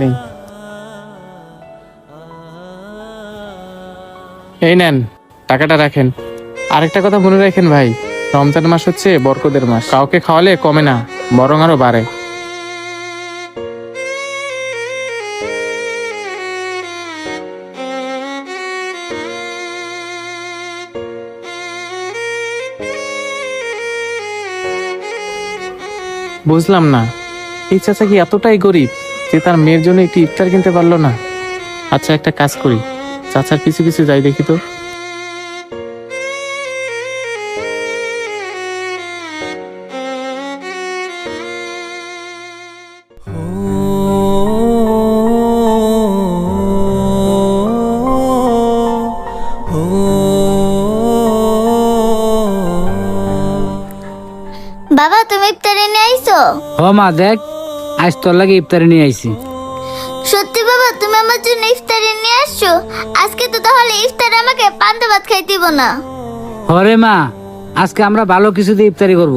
নেই। এই নেন, টাকাটা রাখেন। আরেকটা কথা মনে রাখেন ভাই, রমজান মাস হচ্ছে বরকদের মাস। কাউকে খাওয়ালে কমে না, বরং আরও বাড়ে। বুঝলাম না, এই চাচা কি এতটাই গরিব? যে তার মেয়ের জন্য একটি ইফতার কিনতে পারল না। আচ্ছা একটা কাজ করি। চাচার পিছু পিছু যাই দেখি তো। বাবা তুমি ইফতারি নিয়ে আইছো? ও মা দেখ। আজ তোর লাগে ইফতারি নিয়ে আইছি। সত্যি বাবা তুমি আমার জন্য ইফতারি নিয়ে আসছো? আজকে তো তাহলে ইফতার আমাকে পান্তা ভাত খাই দিব না। হরে মা আজকে আমরা ভালো কিছু দিয়ে ইফতারি করব।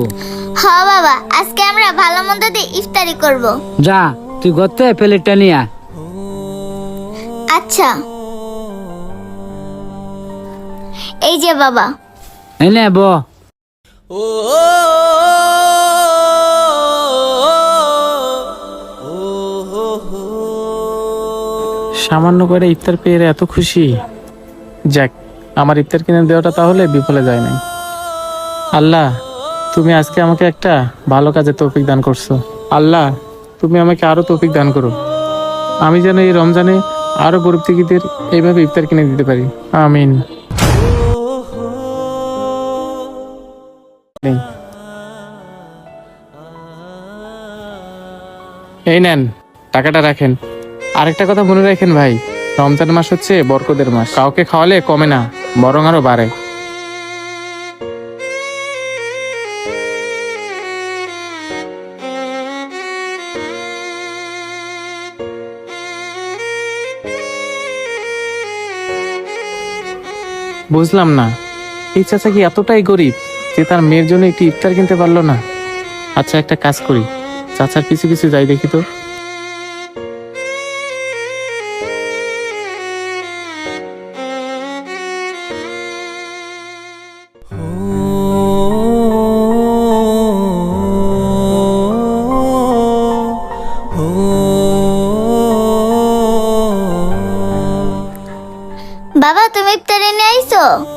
হ বাবা আজকে আমরা ভালো মন্দ দিয়ে ইফতারি করব। যা তুই গতে প্লেটটা নিয়ে আয়। আচ্ছা। এই যে বাবা। এই নে ব। সামান্য করে ইফতার পেয়ে এত খুশি? যাক, আমার ইফতার কিনে দেওয়াটা তাহলে বিফলে যায় নাই। আল্লাহ, তুমি আজকে আমাকে একটা ভালো কাজে তৌফিক দান করছ। আল্লাহ, তুমি আমাকে আরও তৌফিক দান করো। আমি যেন এই রমজানে আরও গরিব তিকিদের এইভাবে ইফতার কিনে দিতে পারি। আমিন। এই নেন, টাকাটা রাখেন। আরেকটা কথা মনে রাখেন ভাই, রমজান মাস হচ্ছে বরকদের মাস। কাউকে খাওয়ালে কমে না, বরং আরও বাড়ে। বুঝলাম না, এই চাচা কি এতটাই গরিব যে তার মেয়ের জন্য একটি ইফতার কিনতে পারল না? আচ্ছা একটা কাজ করি। চাচার পিছু পিছু যাই দেখি তো।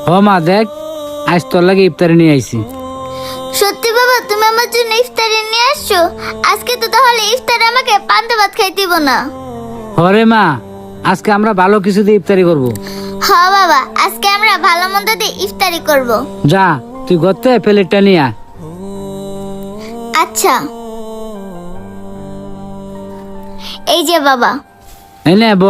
হ মা দেখ আজ তোর লাগে ইফতারি নিয়ে আইছি। সত্যি বাবা তুমি আমার জন্য ইফতারি নিয়ে আসছো? আজকে তো তাহলে ইফতার আমাকে পান্তা ভাত খাই দিব না। হরে মা আজকে আমরা ভালো কিছু দিয়ে ইফতারি করব। হ বাবা আজকে আমরা ভালো মন্দ দিয়ে ইফতারি করব। যা তুই গতে প্লেটটা নিয়ে আয়। আচ্ছা। এই যে বাবা। এই নে ব।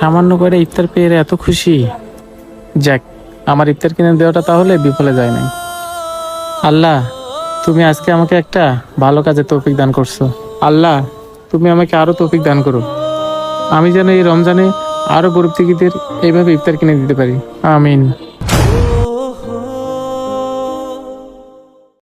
সামান্য করে ইফতার পেয়ে এত খুশি। যাক, আমার ইফতার কিনে দেওয়াটা তাহলে বিফলে যায় নাই। আল্লাহ, তুমি আজকে আমাকে একটা ভালো কাজে তৌফিক দান করছ। আল্লাহ, তুমি আমাকে আরও তৌফিক দান করো। আমি যেন এই রমজানে আরও গরিব থেকে এইভাবে ইফতার কিনে দিতে পারি। আমিন।